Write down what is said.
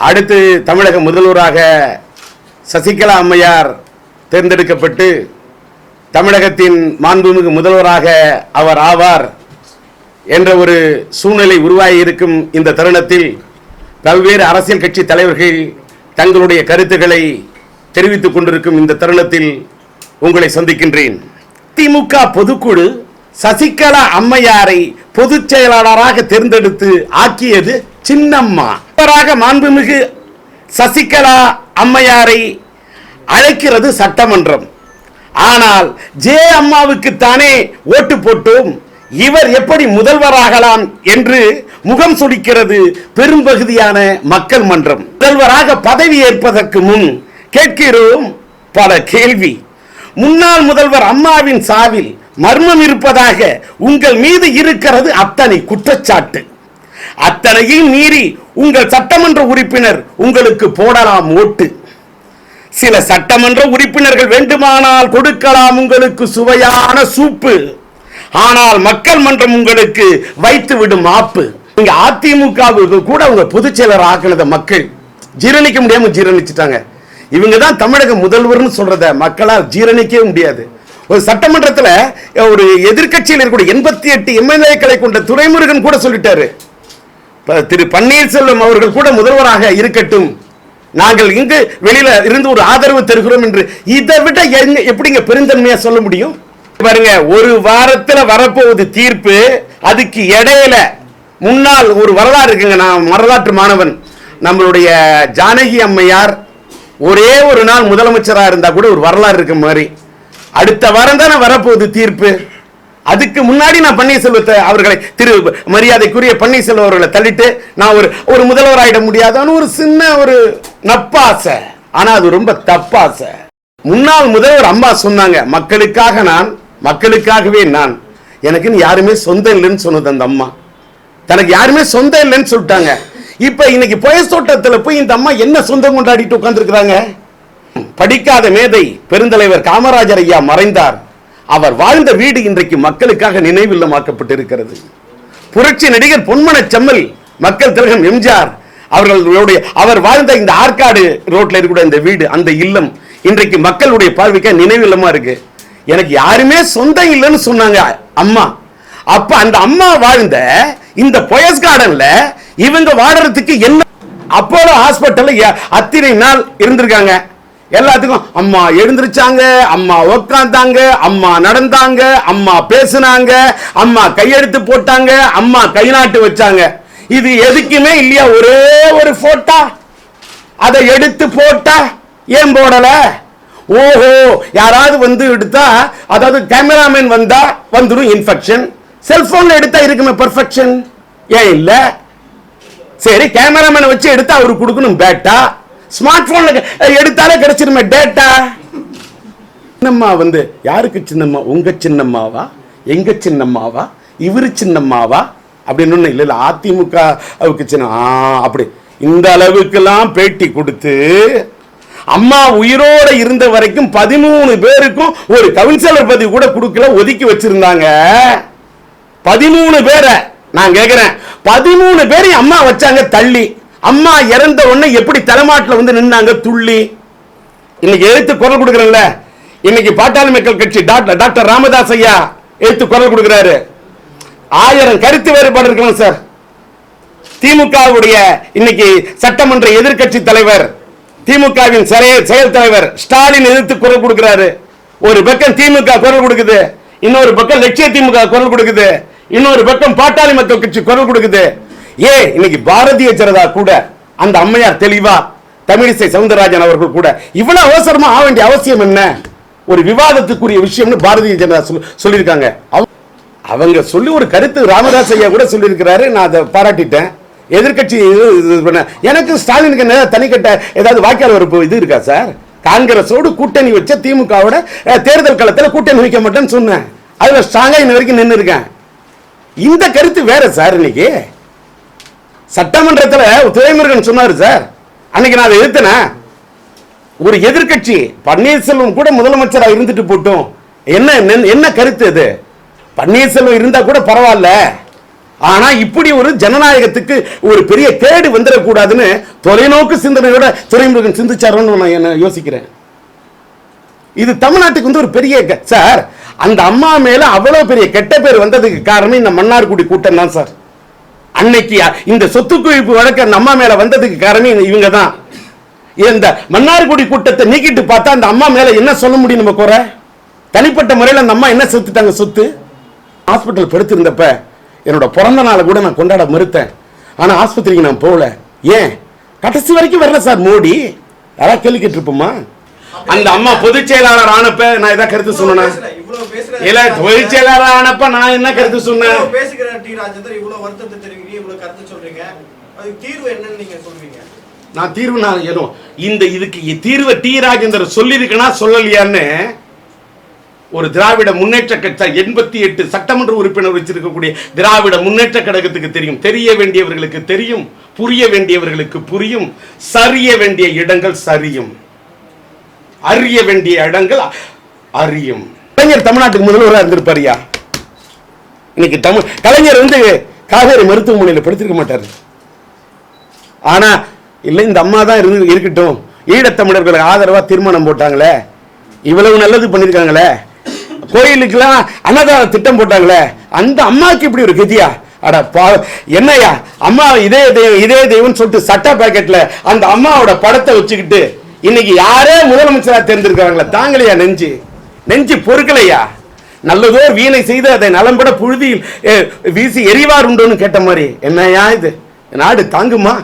அடுத்து தமிழக முதல்வராக சசிகலா அம்மையார் தேர்ந்தெடுக்கப்பட்டு தமிழகத்தின் மாண்புமிகு முதல்வராக அவர் ஆவார் என்ற ஒரு சூழ்நிலை உருவாகி இருக்கும் இந்த தருணத்தில் பல்வேறு அரசியல் கட்சி தலைவர்கள் தங்களுடைய கருத்துக்களை தெரிவித்துக் கொண்டிருக்கும் இந்த தருணத்தில் உங்களை சந்திக்கின்றேன். திமுக பொதுக்குழு சசிகலா அம்மையாரை பொதுச் செயலாளராக தேர்ந்தெடுத்து ஆக்கியது சின்னம்மா. அப்பராக மாண்புமிகு சசிகலா அம்மையாரை அழைக்கிறது சட்டமன்றம். ஆனால் ஜே அம்மாவுக்கு தானே ஓட்டு போட்டோம். இவர் எப்படி முதல்வராகலாம் என்று முகம் சுடிக்கிறது பெரும்பகுதியான மக்கள் மன்றம். முதல்வராக பதவி ஏற்பதற்கு முன் கேட்கிறோம் பல கேள்வி. முன்னாள் முதல்வர் அம்மாவின் சாவில் மர்மம் இருப்பதாக உங்கள் மீது இருக்கிறது அத்தனை குற்றச்சாட்டு. அத்தனையும் மீறி உங்கள் சட்டமன்ற உறுப்பினர் உங்களுக்கு போடலாம் ஓட்டு. சில சட்டமன்ற உறுப்பினர்கள் வேண்டுமானால் கொடுக்கலாம் உங்களுக்கு சுவையான சூப்பு. ஆனால் மக்கள் மன்றம் உங்களுக்கு வைத்து விடும் ஆப்பு. இங்க அதிமுகவுக்கு கூட உங்க பொதுச் செயலர் ஆக்கினத மக்கள் ஜீரணிக்க முடியாம ஜீரணிச்சுட்டாங்க. இவங்க தான் தமிழக முதல்வர்னு சொல்றத மக்களால் ஜீரணிக்கவே முடியாது. ஒரு சட்டமன்றத்துல ஒரு எதிர்கட்சியில் இருக்கக்கூடிய எண்பத்தி எட்டு எம்எல்ஏக்களை கொண்ட துரைமுருகன் கூட சொல்லிட்டாரு. திரு பன்னீர்செல்வம் அவர்கள் கூட முதல்வராக இருக்கட்டும். நாங்கள் இங்கு வெளியில இருந்து ஒரு ஆதரவு தருகிறோம் என்று இதை விட எப்படிங்க பெருந்தன்மையா சொல்ல முடியும்? பாருங்க ஒரு வாரத்துல வரப்போகுது தீர்ப்பு அதுக்கு இடையில முன்னால் ஒரு வரலாறு இருக்குங்க. நான் வரலாற்று மாணவன். நம்மளுடைய ஜானகி அம்மையார் ஒரே ஒரு நாள் முதலமைச்சராக இருந்தா கூட ஒரு வரலாறு இருக்க மாதிரி. அடுத்த வாரம் தானே வரப்போகுது தீர்ப்பு. அதுக்கு முன்னாடி நான் பன்னீர்செல்வத்தை அவர்களை திரு மரியாதைக்குரிய பன்னீர்செல்வம் அவர்களை தள்ளிட்டு நான் ஒரு ஒரு முதல்வராயிட முடியாதான்னு ஒரு சின்ன ஒரு நப்பாசை. ஆனா அது ரொம்ப தப்பாசை. முன்னாள் முதல்வர் அம்மா சொன்னாங்க மக்களுக்காக நான் மக்களுக்காகவே நான். எனக்குன்னு யாருமே சொந்தம் இல்லைன்னு சொன்னது அந்த அம்மா. தனக்கு யாருமே சொந்தம் இல்லைன்னு சொல்லிட்டாங்க. இப்ப இன்னைக்கு புயல் தோட்டத்தில் போய் இந்த அம்மா என்ன சொந்தம் கொண்டாடிட்டு உட்காந்துருக்குறாங்க படிக்காத மேதை பெருந்தலைவர் காமராஜர் ஐயா மறைந்தார். அவர் வாழ்ந்த வீடு இன்றைக்கு மக்களுக்காக நினைவில்லமாக்கப்பட்டிருக்கிறது. புரட்சி நடிகர் பொன்மன செம்மல் மக்கள் திலகம் எம்ஜிஆர் அவர்களுடைய அவர் வாழ்ந்த இந்த ஆற்காடு ரோட்ல இருக்கக்கூடிய இந்த வீடு அந்த இல்லம் இன்றைக்கு மக்களுடைய பார்வைக்கு நினைவில்லமா இருக்கு எனக்கு யாருமே சொந்தம் இல்லைன்னு சொன்னாங்க அம்மா. அப்ப அந்த அம்மா வாழ்ந்த இந்த பொயஸ் கார்டன்ல இவங்க வாடுறதுக்கு என்ன? அப்போலோ ஹாஸ்பிட்டல்ல அத்தனை நாள் இருந்திருக்காங்க. எல்லாத்துக்கும் அம்மா எழுந்திருச்சாங்க அம்மா உக்காந்தாங்க அம்மா நடந்தாங்க அம்மா பேசுனாங்க அம்மா கையெழுத்து போட்டாங்க அம்மா கை நாட்டு வச்சாங்க. இது எதுக்குமே இல்லையா? ஒரே ஒரு போட்டா அதை எடுத்து போட்டா ஏன் போடல? ஓஹோ யாராவது வந்து எடுத்தா அதாவது கேமராமேன் வந்தா வந்துடும் இன்ஃபெக்ஷன் செல்போன்ல எடுத்தா இருக்குமே பர்ஃபெக்ஷன் ஏன் இல்ல? சரி கேமராமேனை வச்சு எடுத்தா அவருக்கு கொடுக்கணும் பேட்டா ஸ்மார்ட் போன்ல எடுத்தாலே கிடைச்சிருமே டேட்டா சின்னம்மா வந்து யாருக்கு சின்னம்மா? உங்க சின்னம்மாவா? எங்க சின்னம்மாவா? இவரு சின்னம்மாவா? அப்படின்னு ஒண்ணு இல்லை இல்ல அதிமுக சின்ன ஆ, அப்படி. இந்த அளவுக்கெல்லாம் பேட்டி கொடுத்து அம்மா உயிரோட இருந்த வரைக்கும் பதிமூணு பேருக்கும் ஒரு கவுன்சிலர் பதவி கூட கொடுக்கல ஒதுக்கி வச்சிருந்தாங்க. பதிமூணு பேரை நான் கேட்குறேன் பதிமூணு பேரையும் அம்மா வச்சாங்க தள்ளி. அம்மா இறந்த உடனே எப்படி தலைமாட்டில் வந்து நின்னாங்க? துள்ளி. இன்னைக்கு எழுத்து குரல் கொடுக்குறேன்ல. இன்னைக்கு பாட்டாளி மக்கள் கட்சி டாக்டர் டாக்டர் ராமதாஸ் ஐயா எழுத்து குரல் கொடுக்குறாரு. ஆயிரம் கருத்து வேறுபாடு இருக்கலாம் சார். திமுகவுடைய இன்னைக்கு சட்டமன்ற எதிர்க்கட்சி தலைவர் திமுகவின் செயல் செயல் தலைவர் ஸ்டாலின் எதிர்த்து குரல் கொடுக்கிறாரு. ஒரு பக்கம் திமுக குரல் கொடுக்குது இன்னொரு பக்கம் லட்சிய திமுக குரல் கொடுக்குது இன்னொரு பக்கம் பாட்டாளி மக்கள் கட்சி குரல் கொடுக்குது. ஏ இன்னைக்கு பாரதிய ஜனதா கூட அந்த அம்மையார் தெளிவா தமிழிசை சவுந்தரராஜன் அவர்கள் கூட இவ்வளவு அவசரமா ஆக வேண்டிய அவசியம் என்ன? ஒரு விவாதத்துக்குரிய விஷயம்னு பாரதிய ஜனதா சொல்லியிருக்காங்க. அவங்க- அவங்க சொல்லி ஒரு கருத்து ராமதாஸ் ஐயா கூட சொல்லியிருக்கிறாரு நான் அதை பாராட்டிட்டேன். எதிர்க்கட்சி இது- எனக்கு ஸ்டாலினுக்கு என்ன தனிக்கட்ட ஏதாவது வாய்க்கால் வரப்பு இது இருக்கா சார்? காங்கிரஸோடு கூட்டணி வச்ச திமுகவோட தேர்தல் களத்தில் கூட்டணி வைக்க மாட்டேன்னு சொன்னேன். அதுல ஸ்ட்ராங்காக இன்ன வரைக்கும் நின்று இருக்கேன் இந்த கருத்து வேற சார் இன்னைக்கு? சட்டமன்றத்தில் துரைமுருகன் சொன்னார் சார். அன்னைக்கு நான் அதை எதிர்த்தனேன் ஒரு எதிர்க்கட்சி பன்னீர்செல்வம் கூட முதலமைச்சராக இருந்துட்டு போட்டும். என்ன என்ன- என்ன கருத்து அது பன்னீர்செல்வம் இருந்தால் கூட பரவாயில்ல. ஆனா இப்படி ஒரு ஜனநாயகத்துக்கு ஒரு பெரிய கேடு வந்துடக்கூடாதுன்னு தொலைநோக்கு சிந்தனையோட துறைமுருகன் சிந்திச்சாரோன்னு நான் என்ன யோசிக்கிறேன். இது தமிழ்நாட்டுக்கு வந்து ஒரு பெரிய க- சார் அந்த அம்மா மேல அவ்வளவு பெரிய கெட்ட பேர் வந்ததுக்கு காரணம் இந்த மன்னார்குடி கூட்டம் தான் சார். அன்னைக்கு இந்த சொத்து குவிப்பு வழக்கு அம்மா மேல வந்ததுக்கு காரணம் இவங்க தான் இந்த மன்னார்குடி கூட்டத்தை நீக்கிட்டு பார்த்தா அந்த அம்மா மேல என்ன சொல்ல முடியும் நம்ம குறை? தனிப்பட்ட முறையில் அந்த அம்மா என்ன செத்துட்டாங்க சொத்து? ஹாஸ்பிட்டல் படுத்திருந்தப்ப என்னோட பிறந்த நாளை கூட நான் கொண்டாட மறுத்தேன். ஆனா ஆஸ்பத்திரிக்கு நான் போகல. ஏன்? கடைசி வரைக்கும் வரல சார் மோடி. யாராவது கேள்வி கேட்டிருப்போமா அந்த அம்மா பொதுச் செயலாளர் ஆனப்ப நான் எதாவது கருத்து சொன்னேன்? இல்ல பொதுச் செயலாளர் ஆனப்ப நான் என்ன கருத்து சொன்னேன் இவ்வளவு பேசுகிற டி ராஜேந்தர் இவ்வளவு வருத்தத்தை தெரிவிக்கிறீங்க இவ்வளவு கருத்து சொல்றீங்க அதுக்கு தீர்வு என்னன்னு நீங்க சொல்றீங்க. நான் தீர்வு நான் ஏதோ இந்த இதுக்கு இ- தீர்வை டி ராஜேந்தர் சொல்லியிருக்கனா சொல்லலையான்னு ஒரு திராவிட முன்னேற்ற கட்சி எண்பத்தி எட்டு சட்டமன்ற உறுப்பினர் வச்சிருக்கக்கூடிய திராவிட முன்னேற்ற கழகத்துக்கு தெரியும். தெரிய வேண்டியவர்களுக்கு தெரியும் புரிய வேண்டியவர்களுக்கு புரியும் சரிய வேண்டிய இடங்கள் சரியும். அறிய வேண்டிய இடங்கள் அறியும். கலைஞர் தமிழ்நாட்டுக்கு முதல்வராக இருந்திருப்பாரியா இன்னைக்கு தமிழ் கலைஞர் வந்து காவேரி மருத்துவமனையில் படுத்திருக்க மாட்டார். ஆனா இல்ல இந்த அம்மா தான் இருந்து இருக்கட்டும். ஈழத்தமிழர்களுக்கு ஆதரவா தீர்மானம் போட்டாங்களே. இவ்வளவு நல்லது பண்ணிருக்காங்களே. கோயிலுக்கெல்லாம் அன்னதான திட்டம் போட்டாங்களே. அந்த அம்மாவுக்கு இப்படி ஒரு கதியா? அட பா என்னய்யா? அம்மா இதே தெய்வம் இதே தெய்வம்னு சொல்லிட்டு சட்டை பாக்கெட்ல அந்த அம்மாவோட படத்தை வச்சுக்கிட்டு இன்னைக்கு யாரே முதலமைச்சரா தேர்ந்தெடுக்கிறாங்களே? தாங்கலையா நெஞ்சு? நெஞ்சு பொறுக்கலையா? நல்லதோ வீணை செய்து அதை நலம்பட புழுதியில் வீசி எரிவார் உண்டோன்னு கேட்ட மாதிரி. என்னையா இது? நாடு தாங்குமா?